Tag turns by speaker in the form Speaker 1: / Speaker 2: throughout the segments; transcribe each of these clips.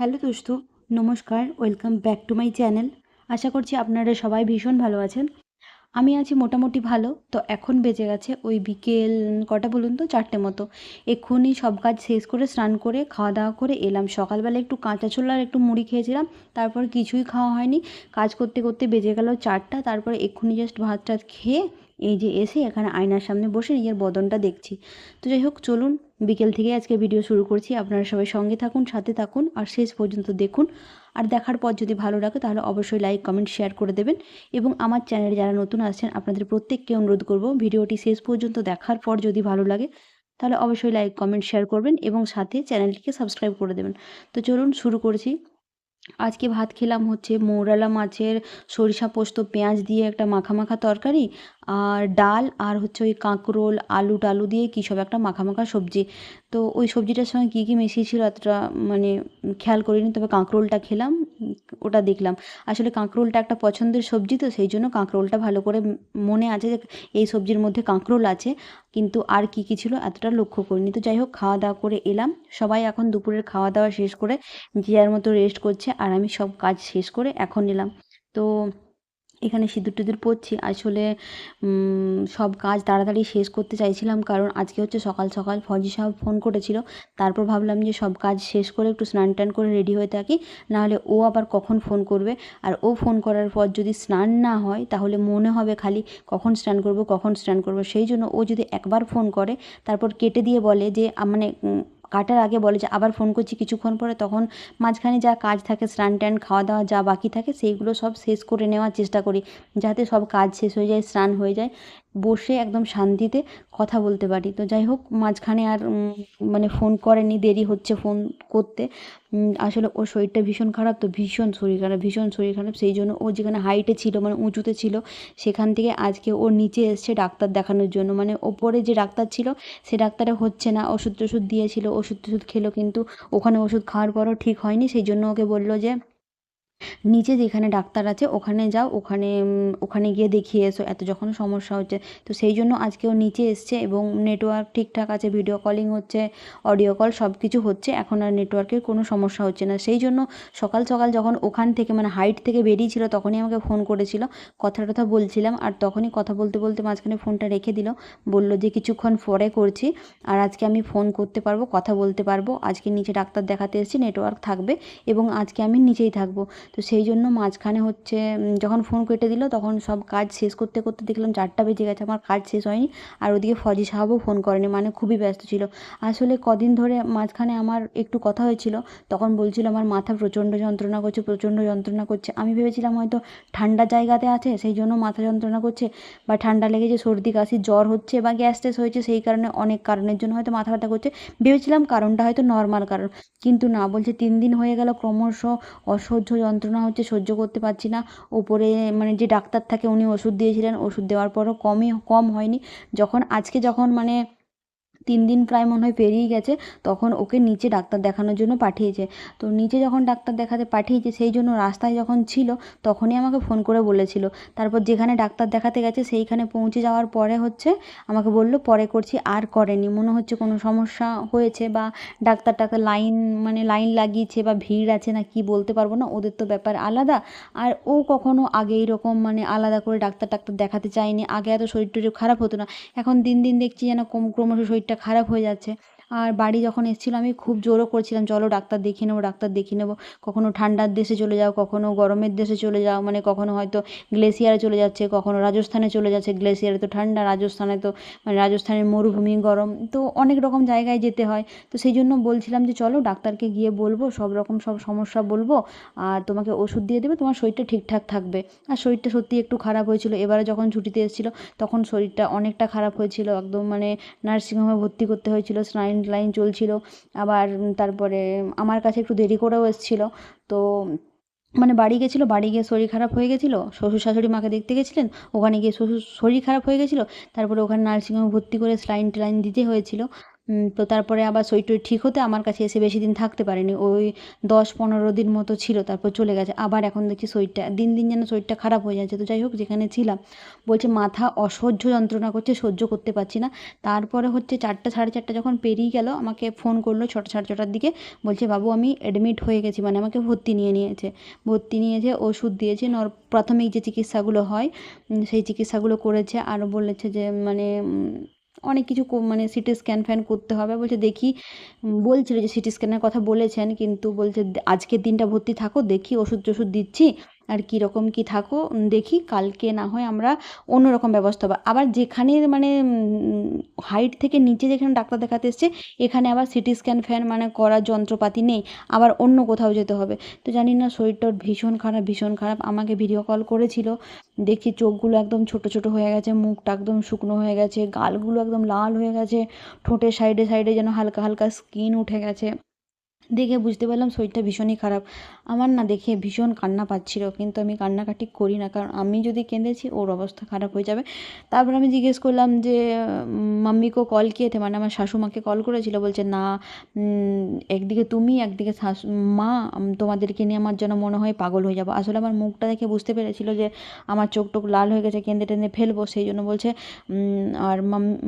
Speaker 1: Hello দোস্ত, নমস্কার, welcome back to my channel. আশা করছি আপনারা সবাই ভীষণ ভালো আছেন। আমি আছি মোটামুটি ভালো, তো এখন বেজে গেছে ওই বিকেল কটা বলুন তো, চারটে মতো। এক্ষুনি সব কাজ শেষ করে, স্নান করে, খাওয়া দাওয়া করে এলাম। সকালবেলা একটু কাঁচা ছোলা আর একটু মুড়ি খেয়েছিলাম, তারপর কিছুই খাওয়া হয়নি। কাজ করতে করতে বেজে গেল চারটা, তারপরে এক্ষুনি জাস্ট ভাত খেয়ে এই যে এসে এখানে আয়নার সামনে বসে নিজের বদনটা দেখছি। তো যাই হোক, চলুন বিকেল থেকে আজকে ভিডিও শুরু করছি। আপনারা সবাই সঙ্গে থাকুন, সাথে থাকুন, আর শেষ পর্যন্ত দেখুন। আর দেখার পর যদি ভালো লাগে, তাহলে অবশ্যই লাইক কমেন্ট শেয়ার করে দেবেন। এবং আমার চ্যানেলে যারা নতুন আসছেন, আপনাদের প্রত্যেককে অনুরোধ করব, ভিডিওটি শেষ পর্যন্ত দেখার পর যদি ভালো লাগে, তাহলে অবশ্যই লাইক কমেন্ট শেয়ার করবেন এবং সাথে চ্যানেলটিকে সাবস্ক্রাইব করে দেবেন। তো চলুন শুরু করছি। আজকে ভাত খেলাম হচ্ছে মৌরালা মাছের সরিষা পোস্ত, পেঁয়াজ দিয়ে একটা মাখা মাখা তরকারি আর ডাল আর হচ্ছে ওই কাঁকরোল, আলু টালু দিয়ে কী সব একটা মাখা সবজি। তো ওই সবজিটার সঙ্গে কী কী মিশিয়েছিল এতটা মানে খেয়াল করিনি, তবে কাঁকরোলটা খেলাম, ওটা দেখলাম। আসলে কাঁকরোলটা একটা পছন্দের সবজি তো, সেই জন্য কাঁকরোলটা ভালো করে মনে আছে যে এই সবজির মধ্যে কাঁকরোল আছে, কিন্তু আর কী কী ছিল এতটা লক্ষ্য করিনি। তো যাই হোক, খাওয়া দাওয়া করে এলাম। সবাই এখন দুপুরের খাওয়া দাওয়া শেষ করে যে যার মতো রেস্ট করছে, আর আমি সব কাজ শেষ করে এখন এলাম। তো এখানে সিঁদুর টিঁদুর পরছি। আসলে সব কাজ তাড়াতাড়ি শেষ করতে চাইছিলাম কারণ আজকে হচ্ছে সকাল সকাল ফজি সাহেব ফোন করেছিল। তারপর ভাবলাম যে সব কাজ শেষ করে একটু স্নান টান করে রেডি হয়ে থাকি, নাহলে ও আবার কখন ফোন করবে? আর ও ফোন করার পর যদি স্নান না হয়, তাহলে মনে হবে খালি কখন স্নান করব, কখন স্নান করব? সেই জন্য ও যদি একবার ফোন করে, তারপর কেটে দিয়ে বলে যে মানে কাটার আগে বলে যে আবার ফোন করছি, কিছুক্ষণ পরে তখন মাঝখানে যা কাজ থাকে, স্নান ট্যান খাওয়া দাওয়া যা বাকি থাকে, সেইগুলো সব শেষ করে নেওয়ার চেষ্টা করি, যাতে সব কাজ শেষ হয়ে যায়, স্নান হয়ে যায়। বসে একদম শান্তিতে কথা বলতে পারি। তো যাই হোক, মাঝখানে আর মানে ফোন করেনি, দেরি হচ্ছে ফোন করতে। আসলে ওর শরীরটা ভীষণ খারাপ, তো ভীষণ শরীর খারাপ, ভীষণ শরীর খারাপ। সেই জন্য ও যেখানে হাইটে ছিল মানে উঁচুতে ছিল, সেখান থেকে আজকে ও নিচে এসছে ডাক্তার দেখানোর জন্য। মানে ওপরে যে ডাক্তার ছিল, সে ডাক্তারে হচ্ছে না। ওষুধ টষুধ দিয়েছিল ওষুধ টষুধ খেলো, কিন্তু ওখানে ওষুধ খাওয়ার পরও ঠিক হয়নি। সেই জন্য ওকে বলল যে নিচে যেখানে ডাক্তার আছে, ওখানে যাও, ওখানে ওখানে গিয়ে দেখিয়ে এসো, এত যখন সমস্যা হচ্ছে। তো সেই জন্য আজকে ও নিচে এসছে এবং নেটওয়ার্ক ঠিকঠাক আছে ভিডিও কলিং হচ্ছে অডিও কল সব কিছু হচ্ছে, এখন আর নেটওয়ার্কের কোনো সমস্যা হচ্ছে না। সেই জন্য সকাল সকাল যখন ওখান থেকে মানে হাইট থেকে বেরিয়েছিল, তখনই আমাকে ফোন করেছিল। কথা টথা বলছিলাম আর তখনই কথা বলতে বলতে মাঝখানে ফোনটা রেখে দিল। বলল যে, কিছুক্ষণ পরে করছি আর আজকে আমি ফোন করতে পারব, কথা বলতে পারব। আজকে নিচে ডাক্তার দেখাতে এসেছি নেটওয়ার্ক থাকবে এবং আজকে আমি নিচেই থাকব। তো সেই জন্য মাঝখানে হচ্ছে যখন ফোন কেটে দিল তখন সব কাজ শেষ করতে করতে দেখলাম চারটা বেজে গেছে, আমার কাজ শেষ হয়নি। আর ওদিকে ফজি সাহাবও ফোন করেনি মানে খুবই ব্যস্ত ছিল। আসলে কদিন ধরে মাঝখানে আমার একটু কথা হয়েছিল, তখন বলছিল আমার মাথা প্রচণ্ড যন্ত্রণা করছে, প্রচণ্ড যন্ত্রণা করছে। আমি ভেবেছিলাম হয়তো ঠান্ডা জায়গাতে আছে, সেই জন্য মাথা যন্ত্রণা করছে বা ঠান্ডা লেগেছে, সর্দি কাশি, জ্বর হচ্ছে বা গ্যাস ট্যাস হয়েছে, সেই কারণে অনেক কারণের জন্য হয়তো মাথা ব্যথা করছে। ভেবেছিলাম কারণটা হয়তো নর্মাল কারণ। কিন্তু না, বলছে তিন দিন হয়ে গেল ক্রমশ অসহ্য যন্ত্রণা হচ্ছে, সহ্য করতে পারছি না। ওপরে মানে যে ডাক্তার থাকে উনি ওষুধ দিয়েছিলেন, ওষুধ দেওয়ার পরও কমই, কম হয়নি। যখন, আজকে যখন মানে তিন দিন প্রায় মনে হয় পেরিয়ে গেছে, তখন ওকে নিচে ডাক্তার দেখানোর জন্য পাঠিয়েছে। তো নিচে যখন ডাক্তার দেখাতে পাঠিয়েছে, সেই জন্য রাস্তায় যখন ছিল, তখনই আমাকে ফোন করে বলেছিল। তারপর যেখানে ডাক্তার দেখাতে গেছে, সেইখানে পৌঁছে যাওয়ার পরে হচ্ছে আমাকে বলল, পরে করছি, আর করেনি। মনে হচ্ছে কোনো সমস্যা হয়েছে বা ডাক্তার টাক্তার লাইন মানে লাইন লাগিয়েছে বা ভিড় আছে না, কি বলতে পারব না, ওদের তো ব্যাপার আলাদা। আর ও কখনো আগে এইরকম মানে আলাদা করে ডাক্তার টাক্তার দেখাতে চায়নি, আগে এত শরীর টরীর খারাপ হতো না। এখন দিন দিন দেখছি যেন কম ক্রমশ শরীরটা খারাপ হয়ে যাচ্ছে। আর বাড়ি যখন এসেছিল, আমি খুব জোরও করছিলাম, চলো ডাক্তার দেখিয়ে নেব, ডাক্তার দেখিয়ে নেব। কখনো ঠান্ডার দেশে চলে যাও, কখনো গরমের দেশে চলে যাও মানে কখনো হয়তো গ্লেসিয়ারে চলে যাচ্ছে, কখনো রাজস্থানে চলে যাচ্ছে। গ্লেসিয়ারে তো ঠান্ডা, রাজস্থানে তো মানে রাজস্থানের মরুভূমি গরম। তো অনেক রকম জায়গায় যেতে হয়। তো সেই জন্য বলছিলাম যে, চলো ডাক্তারকে গিয়ে বলব, সব রকম সব সমস্যা বলব, আর তোমাকে ওষুধ দিয়ে দেবে, তোমার শরীরটা ঠিকঠাক থাকবে। আর শরীরটা সত্যি একটু খারাপ হয়েছিল। এবারে যখন ছুটিতে এসেছিল, তখন শরীরটা অনেকটা খারাপ হয়েছিল, একদম মানে নার্সিংহোমে ভর্তি করতে হয়েছিল স্নাইন লাইন চলছিল। আবার তারপরে আমার কাছে একটু দেরি করেও এসেছিল। তো মানে বাড়ি গেছিল, বাড়ি গিয়ে শরীর খারাপ হয়ে গেছিল। শ্বশুর শাশুড়ি মাকে দেখতে গেছিলেন, ওখানে গিয়ে শ্বশুর, শরীর খারাপ হয়ে গেছিল। তারপরে ওখানে নার্সিংহোমে ভর্তি করে স্লাইন ট্যালাইন দিতে হয়েছিলো। তো তারপরে আবার শরীর টরীর ঠিক হতে আমার কাছে এসে বেশি দিন থাকতে পারেনি। ওই দশ পনেরো দিন মতো ছিল, তারপর চলে গেছে। আবার এখন দেখছি শরীরটা দিন দিন যেন শরীরটা খারাপ হয়ে যাচ্ছে। তো যাই হোক, যেখানে ছিলাম, বলছে মাথা অসহ্য যন্ত্রণা করছে, সহ্য করতে পারছি না। তারপরে হচ্ছে চারটা, সাড়ে চারটা যখন পেরিয়ে গেল, আমাকে ফোন করল ছটা, সাড়ে ছটার দিকে। বলছে, বাবু, আমি অ্যাডমিট হয়ে গেছি। মানে আমাকে ভর্তি নিয়ে নিয়েছে। ভর্তি নিয়েছে, ওষুধ দিয়েছে। নর, প্রাথমিক যে চিকিৎসাগুলো হয় সেই চিকিৎসাগুলো করেছে। আর বলেছে যে মানে অনেক কিছু মানে সিটি স্ক্যান ফ্যান করতে হবে। বলছে, দেখি। বলছিল যে সিটি স্ক্যানের কথা বলেছেন, কিন্তু বলছে, আজকের দিনটা ভর্তি থাকো, দেখি ওষুধ টষুধ দিচ্ছি। আর কীরকম কী থাকো দেখি কালকে না হয় আমরা অন্য রকম ব্যবস্থা হবে। আবার যেখানে মানে হাইট থেকে নিচে যেখানে ডাক্তার দেখাতে এসছে, এখানে আবার সিটি স্ক্যান ফ্যান মানে করার যন্ত্রপাতি নেই, আবার অন্য কোথাও যেতে হবে। তো জানি না শরীরটা ভীষণ খারাপ ভীষণ খারাপ। আমাকে ভিডিও কল করেছিল, দেখি চোখগুলো একদম ছোট ছোট হয়ে গেছে, মুখটা একদম শুকনো হয়ে গেছে, গালগুলো একদম লাল হয়ে গেছে, ঠোঁটের সাইডে সাইডে যেন হালকা হালকা স্কিন উঠে গেছে। দেখে বুঝতে পারলাম শরীরটা ভীষণই খারাপ। আমার না দেখে ভীষণ কান্না পাচ্ছিল কিন্তু আমি কান্নাকাটি করি না কারণ আমি যদি কেঁদেছি ওর অবস্থা খারাপ হয়ে যাবে। তারপর আমি জিজ্ঞেস করলাম যে উম, মাম্মিকে কল কিয়ে থে? মানে আমার শাশুমাকে কল করেছিল বলছে না একদিকে তুমি একদিকে শাশু মা তোমাদেরকে নিয়ে আমার যেন মনে হয় পাগল হয়ে যাব। আসলে আমার মুখটা দেখে বুঝতে পেরেছিল যে আমার চোখ টোক লাল হয়ে গেছে কেঁদে টেঁদে ফেলব সেই জন্য বলছে আর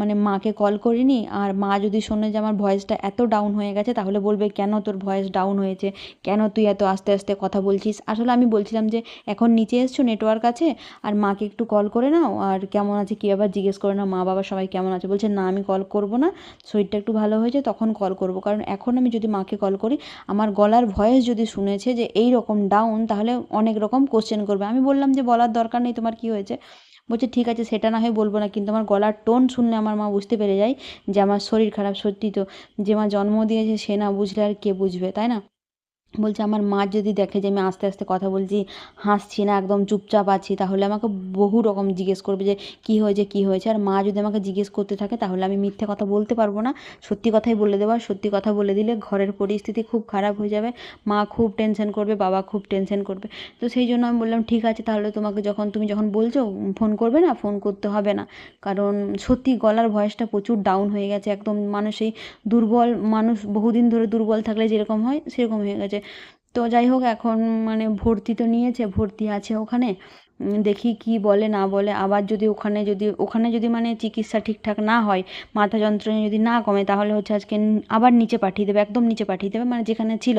Speaker 1: মানে মাকে কল করিনি আর মা যদি শোনে যে আমার ভয়েসটা এত ডাউন হয়ে গেছে তাহলে বলবে কেন তোর ভয়েস ডাউন হয়েছে। কেন তুই এত আস্তে আস্তে কথা বলছিস? আসলে আমি বলছিলাম যে, এখন নিচে এসছো নেটওয়ার্ক আছে, আর মাকে একটু কল করে নাও, আর কেমন আছে কী আবার জিজ্ঞেস করে নাও মা বাবা সবাই কেমন আছে? বলছে, না, আমি কল করব না, শরীরটা একটু ভালো হয়েছে, তখন কল করব। কারণ এখন আমি যদি মাকে কল করি, আমার গলার ভয়েস যদি শুনেছে যে এই রকম ডাউন তাহলে অনেক রকম কোশ্চেন করবে। আমি বললাম যে, বলার দরকার নেই, তোমার কী হয়েছে? বলছে, ঠিক আছে, সেটা না হয় বলব না। কিন্তু আমার গলার টোন শুনলে আমার মা বুঝতে পেরে যায় যে আমার শরীর খারাপ সত্যি তো। যে মা জন্ম দিয়েছে সে না বুঝলে আর কে বুঝবে, তাই না? বলছে, আমার মা যদি দেখে যে আমি আস্তে আস্তে কথা বলছি, হাসছি না, একদম চুপচাপ আছি, তাহলে আমাকে বহু রকম জিজ্ঞেস করবে যে, কী হয়েছে কী হয়েছে? আর মা যদি আমাকে জিজ্ঞেস করতে থাকে, তাহলে আমি মিথ্যে কথা বলতে পারব না। সত্যি কথাই বলে দেবো, আর সত্যি কথা বলে দিলে ঘরের পরিস্থিতি খুব খারাপ হয়ে যাবে। মা খুব টেনশন করবে, বাবা খুব টেনশন করবে। তো সেই জন্য আমি বললাম, ঠিক আছে, তাহলে তোমাকে যখন, তুমি যখন বলছো ফোন করবে না ফোন করতে হবে না। কারণ সত্যি গলার ভয়েসটা প্রচুর ডাউন হয়ে গেছে, একদম মানুষ এই দুর্বল, মানুষ বহুদিন ধরে দুর্বল থাকলে যেরকম হয়, সেরকম হয়ে গেছে। তো যাই হোক, এখন মানে ভর্তি তো নিয়েছে, ভর্তি আছে ওখানে। দেখি কি বলে, না বলে। আবার যদি ওখানে যদি ওখানে যদি মানে চিকিৎসা ঠিকঠাক না হয় মাথা যন্ত্রণা যদি না কমে, তাহলে হচ্ছে আজকে আবার নিচে পাঠিয়ে দেবে, একদম নিচে পাঠিয়ে দেবে মানে যেখানে ছিল।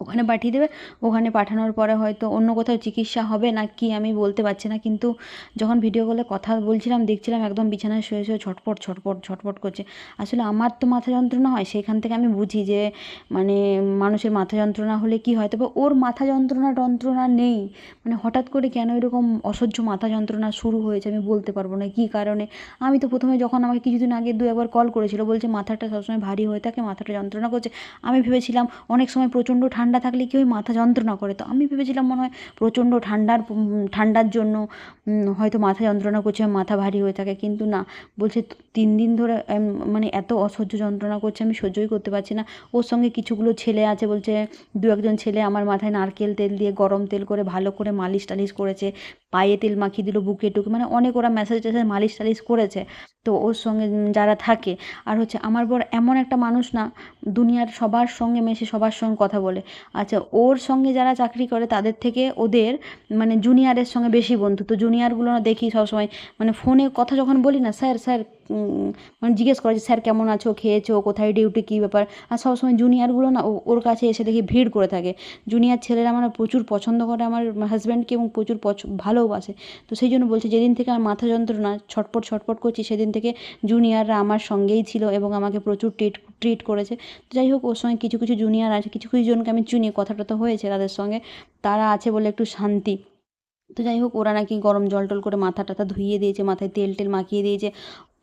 Speaker 1: ওখানে পাঠিয়ে দেবে। ওখানে পাঠানোর পরে হয়তো অন্য কোথাও চিকিৎসা হবে না কি আমি বলতে পারছি না। কিন্তু যখন ভিডিও কলে কথা বলছিলাম, দেখছিলাম একদম বিছানায় শুয়ে শুয়ে ছটপট ছটপট ছটপট করছে। আসলে আমার তো মাথা যন্ত্রণা হয় সেখান থেকে আমি বুঝি যে মানে মানুষের মাথা যন্ত্রণা হলে কি হয়? তবে ওর মাথা যন্ত্রণা যন্ত্রণা নেই। মানে হঠাৎ করে কেন এরকম অসহ্য মাথা যন্ত্রণা শুরু হয়েছে আমি বলতে পারব না কী কারণে? আমি তো প্রথমে যখন আমাকে কিছুদিন আগে দু একবার কল করেছিল, বলছে মাথাটা সবসময় ভারী হয়ে থাকে, মাথাটা যন্ত্রণা করছে। আমি ভেবেছিলাম অনেক সময় প্রচণ্ড ঠান্ডা থাকলে কি হয় মাথা যন্ত্রণা করে? তো আমি ভেবেছিলাম মনে হয় প্রচণ্ড ঠান্ডার ঠান্ডার জন্য হয়তো মাথা যন্ত্রণা করছে, মাথা ভারী হয়ে থাকে। কিন্তু না, বলছে তিন দিন ধরে মানে এত অসহ্য যন্ত্রণা করছে, আমি সহ্যই করতে পারছি না। ওর সঙ্গে কিছুগুলো ছেলে আছে, বলছে দু একজন ছেলে আমার মাথায় নারকেল তেল দিয়ে গরম তেল করে ভালো করে মালিশ টালিশ করেছে। পায়ে তেল মাখিয়ে দিল, বুকে টুকে মানে অনেক ওরা মেসেজ ট্যাসেজ মালিশ টালিশ করেছে। তো ওর সঙ্গে যারা থাকে, আর হচ্ছে আমার বর এমন একটা মানুষ না, দুনিয়ার সবার সঙ্গে মেশে, সবার সঙ্গে কথা বলে। আচ্ছা ওর সঙ্গে যারা চাকরি করে, তাদের থেকে ওদের মানে জুনিয়রের সঙ্গে বেশি বন্ধু তো জুনিয়রগুলো না দেখি সবসময় মানে ফোনে কথা যখন বলি না, স্যার স্যার মানে জিজ্ঞেস করে যে, স্যার কেমন আছো? খেয়েছো? কোথায়? ডিউটি কী ব্যাপার? আর সবসময় জুনিয়রগুলো না ওর কাছে এসে দেখি ভিড় করে থাকে। জুনিয়র ছেলেরা আমার প্রচুর পছন্দ করে আমার হাজব্যান্ডকে এবং প্রচুর ভালোবাসে। তো সেই জন্য বলছে, যেদিন থেকে আমার মাথা যন্ত্রণা ছটপট ছটপট করছি, সেদিন থেকে জুনিয়ররা আমার সঙ্গেই ছিল এবং আমাকে প্রচুর ট্রিট ট্রিট করেছে। তো যাই হোক, ওর সঙ্গে কিছু কিছু জুনিয়র আছে, কিছু কিছু জনকে আমি চিনি, কথাটা তো হয়েছে তাদের সঙ্গে। তারা আছে বলে একটু শান্তি। তো যাই হোক, ওরা নাকি গরম জল টল করে মাথা টাথা ধুইয়ে দিয়েছে, মাথায় তেল টেল মাখিয়ে দিয়েছে।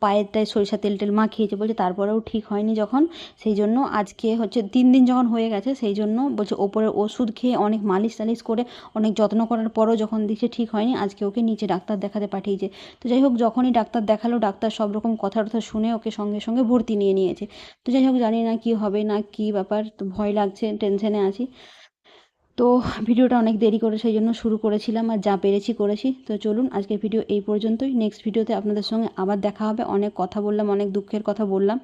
Speaker 1: পায়েরটায় সরিষা তেল টেল মাখিয়েছে, বলছে তারপরেও ঠিক হয়নি যখন। সেই জন্য আজকে হচ্ছে তিন দিন যখন হয়ে গেছে, সেই জন্য বলছে ওপরের ওষুধ খেয়ে অনেক মালিশ টালিশ করে অনেক যত্ন করার পরও যখন দেখছে ঠিক হয়নি, আজকে ওকে নিচে ডাক্তার দেখাতে পাঠিয়েছে। তো যাই হোক, যখনই ডাক্তার দেখাল, ডাক্তার সব রকম কথা টথা শুনে ওকে সঙ্গে সঙ্গে ভর্তি নিয়ে নিয়েছে। তো যাই হোক, জানি না কি হবে, না কি ব্যাপার, তো ভয় লাগছে, টেনশনে আছি। তো ভিডিওটা অনেক দেরি করে সেই জন্য শুরু করেছিলাম আর যা পেরেছি করেছি। তো চলুন আজকের ভিডিও এই পর্যন্তই। নেক্সট ভিডিওতে আপনাদের সঙ্গে আবার দেখা হবে। অনেক কথা বললাম, অনেক দুঃখের কথা বললাম।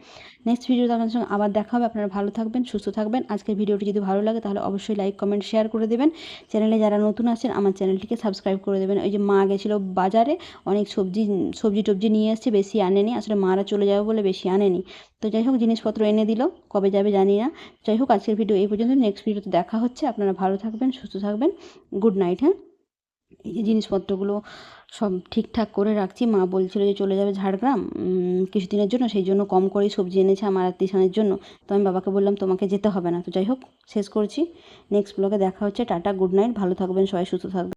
Speaker 1: নেক্সট ভিডিওতে আপনাদের সঙ্গে আবার দেখা হবে। আপনারা ভালো থাকবেন, সুস্থ থাকবেন। আজকের ভিডিওটি যদি ভালো লাগে তাহলে অবশ্যই লাইক কমেন্ট শেয়ার করে দেবেন। চ্যানেলে যারা নতুন আছেন আমার চ্যানেলটিকে সাবস্ক্রাইব করে দেবেন। ওই যে মা গেছিল বাজারে, অনেক সবজি সবজি টবজি নিয়ে এসছে, বেশি আনেনি। আসলে মারা চলে যাবে বলে বেশি আনেনি। তো যাই হোক, জিনিসপত্র এনে দিল। কবে যাবে জানি না। যাই হোক, আজকের ভিডিও এই পর্যন্ত নেক্সট ভিডিওতে দেখা হচ্ছে। আপনারা ভালো থাকবেন, সুস্থ থাকবেন। গুড নাইট হ্যাঁ? এই যে জিনিসপত্রগুলো সব ঠিকঠাক করে রাখছি, মা বলছিল যে চলে যাবে ঝাড়গ্রাম কিছুদিনের জন্য, সেই জন্য কম করেই সবজি এনেছে আমার আত্মীয় জন্য। তো আমি বাবাকে বললাম, তোমাকে যেতে হবে না। তো যাই হোক, শেষ করছি। নেক্সট ব্লগে দেখা হচ্ছে। টাটা গুড নাইট ভালো থাকবেন, সবাই সুস্থ থাকবেন।